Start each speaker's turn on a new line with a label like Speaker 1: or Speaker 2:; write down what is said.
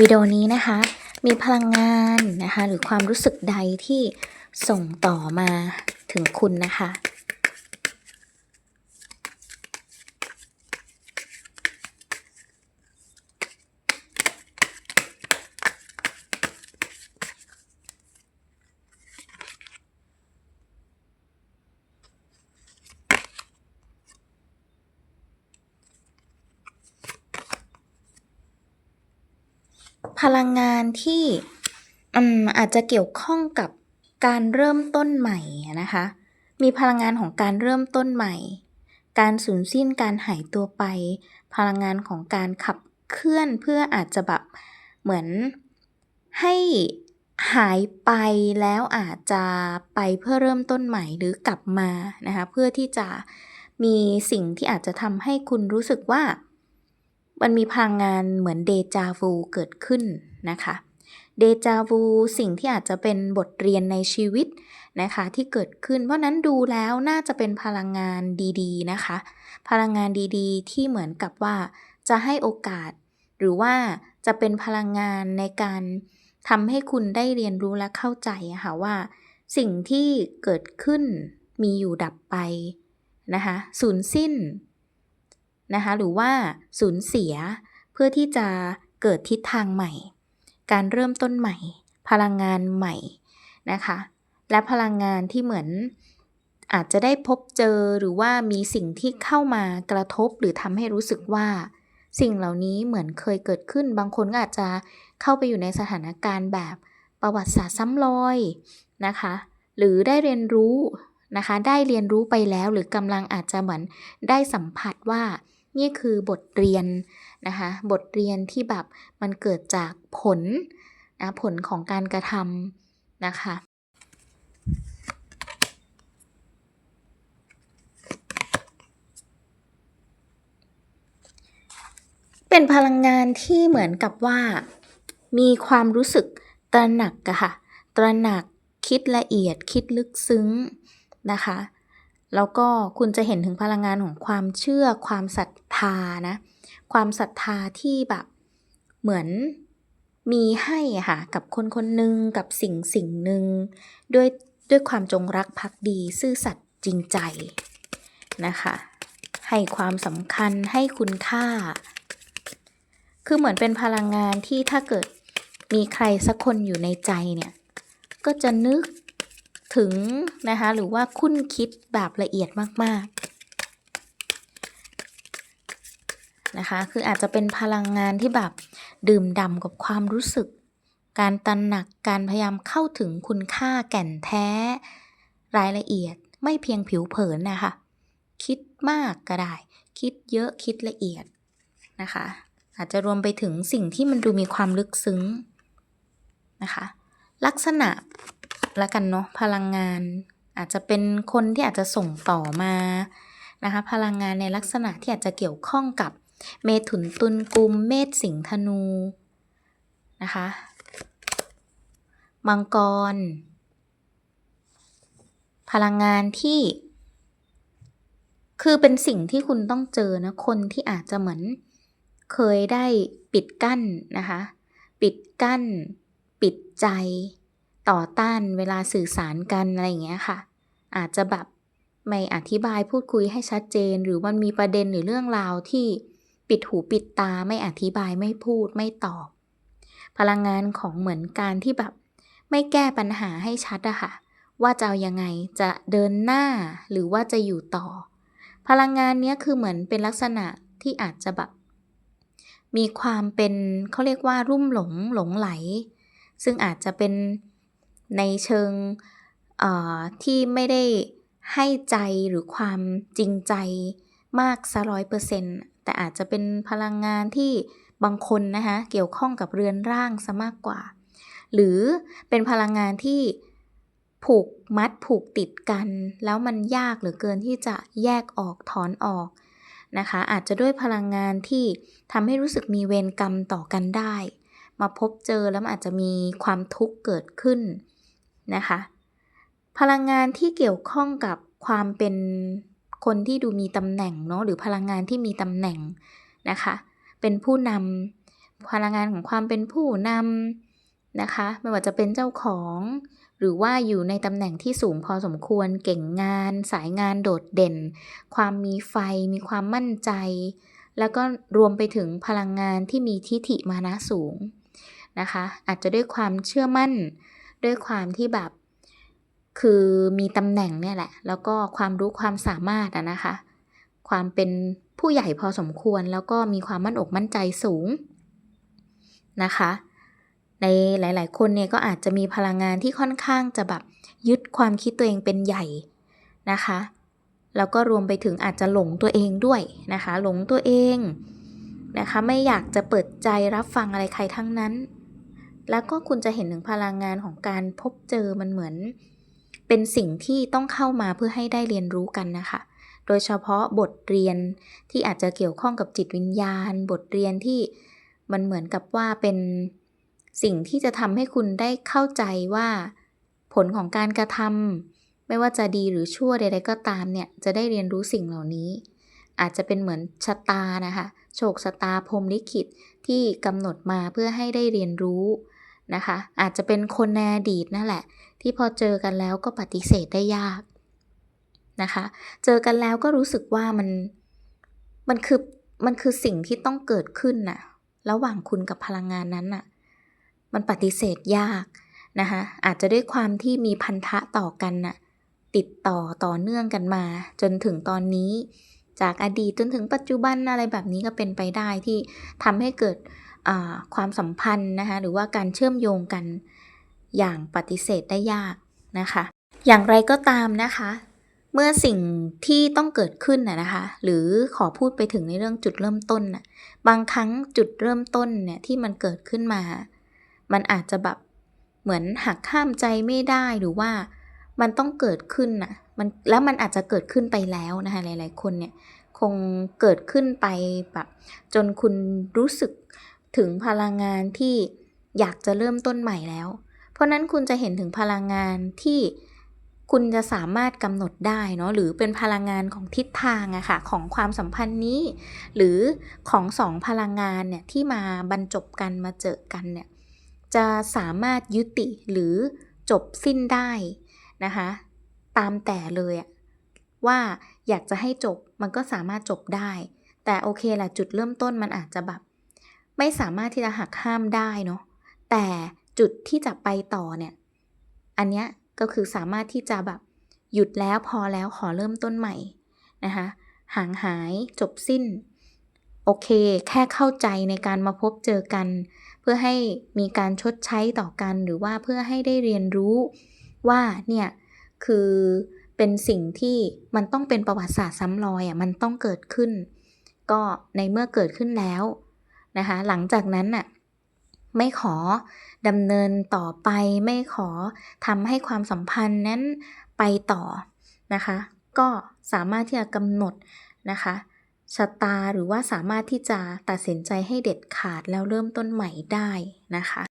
Speaker 1: วิดีโอนี้นะคะ มีพลังงานนะคะ หรือความรู้สึกใดที่ส่งต่อมาถึงคุณนะคะ ลังงานที่อาจจะเกี่ยวข้องกับการเริ่มต้นใหม่นะคะ มีพลังงานของการเริ่มต้นใหม่ การสูญสิ้นการหายตัวไป พลังงานของการขับเคลื่อนเพื่ออาจจะแบบเหมือนให้หายไปแล้วอาจจะไปเพื่อเริ่มต้นใหม่หรือกลับมานะคะเพื่อที่จะมีสิ่งที่อาจจะทำให้คุณรู้สึกว่า มันมีพลังงานเหมือนเดจาวูเกิดขึ้นนะคะเดจาวูสิ่งที่อาจจะเป็นบทเรียนในชีวิตนะคะ ที่เกิดขึ้น เพราะนั้นดูแล้วน่าจะเป็นพลังงานดีๆนะคะ พลังงานดีๆ ที่เหมือนกับว่าจะให้โอกาส หรือว่าจะเป็นพลังงานในการทำให้คุณได้เรียนรู้และเข้าใจค่ะว่า สิ่งที่เกิดขึ้นมีอยู่ดับไปนะคะสูญสิ้น นะคะหรือว่าสูญเสียเพื่อที่จะเกิดทิศทางใหม่ การเริ่มต้นใหม่ พลังงานใหม่นะคะ และพลังงานที่เหมือนอาจจะได้พบเจอหรือว่ามีสิ่งที่เข้ามากระทบหรือทำให้รู้สึกว่า สิ่งเหล่านี้เหมือนเคยเกิดขึ้น บางคนก็อาจจะเข้าไปอยู่ในสถานการณ์แบบประวัติศาสตร์ซ้ำรอยนะคะ หรือได้เรียนรู้นะคะ ได้เรียนรู้ไปแล้วหรือกำลังอาจจะเหมือนได้สัมผัสว่า นี่คือบทเรียนนะคะบทเรียนที่แบบมันเกิดจากผลนะผลของการกระทำนะคะเป็นพลังงานที่เหมือนกับว่า มีความรู้สึกตระหนักอะค่ะ ตระหนักคิดละเอียดคิดลึกซึ้งนะคะ แล้วก็คุณจะเห็นถึงพลังงานของความเชื่อความศรัทธานะ ความศรัทธาที่แบบเหมือนมีให้อะค่ะกับคนคนหนึ่งกับสิ่งสิ่งหนึ่งด้วยด้วยความจงรักภักดี ซื่อสัตย์จริงใจนะคะ ให้ความสำคัญให้คุณค่า คือเหมือนเป็นพลังงานที่ถ้าเกิดมีใครสักคนอยู่ในใจเนี่ย ก็จะนึก ถึงนะคะหรือว่าคุ้นคิดแบบละเอียดมากๆนะคะคืออาจจะเป็นพลังงานที่แบบดื่มด่ำกับความรู้สึก การตระหนักการพยายามเข้าถึงคุณค่าแก่นแท้ รายละเอียดไม่เพียงผิวเผินนะคะ คิดมากก็ได้ คิดเยอะคิดละเอียดนะคะ อาจจะรวมไปถึงสิ่งที่มันดูมีความลึกซึ้งนะคะ ลักษณะ ละกันเนาะพลังงาน อาจจะเป็นคนที่อาจจะส่งต่อมานะคะพลังงานในลักษณะที่อาจจะเกี่ยวข้องกับเมถุนตุลกุมเมษสิงธนูนะคะมังกร พลังงานที่ คือเป็นสิ่งที่คุณต้องเจอนะคนที่อาจจะเหมือนเคยได้ปิดกั้นนะคะ ปิดกั้น ปิดใจ ต่อต้านเวลาสื่อสารกันอะไรอย่างเงี้ยค่ะ อาจจะแบบไม่อธิบายพูดคุยให้ชัดเจน หรือมันมีประเด็นหรือเรื่องราวที่ปิดหูปิดตาไม่อธิบายไม่พูดไม่ตอบ พลังงานของเหมือนการที่แบบ ไม่แก้ปัญหาให้ชัดอะค่ะ ว่าจะเอายังไงจะเดินหน้าหรือว่าจะอยู่ต่อ พลังงานเนี้ยคือเหมือนเป็นลักษณะที่อาจจะแบบ มีความเป็นเขาเรียกว่ารุ่มหลงหลงไหล ซึ่งอาจจะเป็น ในเชิงที่ไม่ได้ให้ใจหรือความจริงใจมากซะร้อยเปอร์เซ็นต์แต่อาจจะเป็นพลังงานที่บางคนนะคะเกี่ยวข้องกับเรือนร่างซะมากกว่า หรือเป็นพลังงานที่ผูกมัดผูกติดกัน แล้วมันยากเหลือเกินที่จะแยกออกถอนออกนะคะ อาจจะด้วยพลังงานที่ทำให้รู้สึกมีเวรกรรมต่อกันได้ มาพบเจอแล้วอาจจะมีความทุกข์เกิดขึ้น นะคะ พลังงานที่เกี่ยวข้องกับความเป็นคนที่ดูมีตำแหน่งเนาะหรือพลังงานที่มีตำแหน่งนะคะ เป็นผู้นำพลังงานของความเป็นผู้นำนะคะ ไม่ว่าจะเป็นเจ้าของ หรือว่าอยู่ในตำแหน่งที่สูงพอสมควรเก่งงาน สายงานโดดเด่น ความมีไฟ มีความมั่นใจ แล้วก็รวมไปถึงพลังงานที่มีทิฐิมานะสูงนะคะ อาจจะด้วยความเชื่อมั่น ด้วยความที่แบบ คือมีตำแหน่งเนี่ยแหละ แล้วก็ความรู้ความสามารถอะนะคะ ความเป็นผู้ใหญ่พอสมควรแล้วก็มีความมั่นอกมั่นใจสูงนะคะ ในหลาย ๆ คนเนี่ยก็อาจจะมีพลังงานที่ค่อนข้างจะแบบยึดความคิดตัวเองเป็นใหญ่นะคะ แล้วก็รวมไปถึงอาจจะหลงตัวเองด้วยนะคะ หลงตัวเองนะคะ ไม่อยากจะเปิดใจรับฟังอะไรใครทั้งนั้น แล้วก็คุณจะเห็นถึงพลังงานของการพบเจอมันเหมือน เป็นสิ่งที่ต้องเข้ามาเพื่อให้ได้เรียนรู้กันนะคะ โดยเฉพาะบทเรียนที่อาจจะเกี่ยวข้องกับจิตวิญญาณ บทเรียนที่มันเหมือนกับว่าเป็นสิ่งที่จะทำให้คุณได้เข้าใจว่า ผลของการกระทำไม่ว่าจะดีหรือชั่วใด ๆ ก็ตามเนี่ยจะได้เรียนรู้สิ่งเหล่านี้ อาจจะเป็นเหมือนชะตานะคะโชคชะตาพรมลิขิตที่กำหนดมาเพื่อให้ได้เรียนรู้ นะคะ อาจจะเป็นคนในอดีตนั่นแหละ ที่พอเจอกันแล้วก็ปฏิเสธได้ยากนะคะ เจอกันแล้วก็รู้สึกว่ามันมันคือมันคือสิ่งที่ต้องเกิดขึ้นน่ะระหว่างคุณกับพลังงานนั้นน่ะมันปฏิเสธยากนะคะอาจจะด้วยความที่มีพันธะต่อกันน่ะติดต่อต่อเนื่องกันมา จนถึงตอนนี้ จากอดีตจนถึงปัจจุบันอะไรแบบนี้ก็เป็นไปได้ที่ทำให้เกิด ความสัมพันธ์นะคะหรือว่าการเชื่อมโยงกันอย่างปฏิเสธได้ยากนะคะ อย่างไรก็ตามนะคะ เมื่อสิ่งที่ต้องเกิดขึ้นนะนะคะ หรือขอพูดไปถึงในเรื่องจุดเริ่มต้นนะบางครั้งจุดเริ่มต้นเนี่ยที่มันเกิดขึ้นมา มันอาจจะแบบเหมือนหักข้ามใจไม่ได้หรือว่ามันต้องเกิดขึ้นนะมันแล้วมันอาจจะเกิดขึ้นไปแล้วนะคะหลาย ๆ คนเนี่ยคงเกิดขึ้นไปแบบจนคุณรู้สึก ถึงพลังงานที่อยากจะเริ่มต้นใหม่แล้ว เพราะนั้นคุณจะเห็นถึงพลังงานที่คุณจะสามารถกำหนดได้เนาะหรือเป็นพลังงานของทิศทางอะค่ะของความสัมพันธ์นี้ หรือของสองพลังงานเนี่ยที่มาบรรจบกันมาเจอกันเนี่ยจะสามารถยุติหรือจบสิ้นได้นะคะตามแต่เลยอะว่าอยากจะให้จบมันก็สามารถจบได้ แต่โอเคแหละจุดเริ่มต้นมันอาจจะแบบ ไม่สามารถที่จะหักห้ามได้เนาะแต่จุดที่จะไปต่อเนี่ย อันเนี้ยก็คือสามารถที่จะแบบหยุดแล้วพอแล้วขอเริ่มต้นใหม่นะคะห่างหายจบสิ้น โอเค แค่เข้าใจในการมาพบเจอกัน เพื่อให้มีการชดใช้ต่อกันหรือว่าเพื่อให้ได้เรียนรู้ว่าเนี่ยคือเป็นสิ่งที่มันต้องเป็นประวัติศาสตร์ซ้ำรอยอะมันต้องเกิดขึ้น ก็ในเมื่อเกิดขึ้นแล้ว นะคะหลังจากนั้นน่ะไม่ขอดำเนินต่อไปไม่ขอทำให้ความสัมพันธ์นั้นไปต่อนะคะ ก็สามารถที่จะกำหนดนะคะชะตาหรือว่าสามารถที่จะตัดสินใจให้เด็ดขาดแล้วเริ่มต้นใหม่ได้นะคะ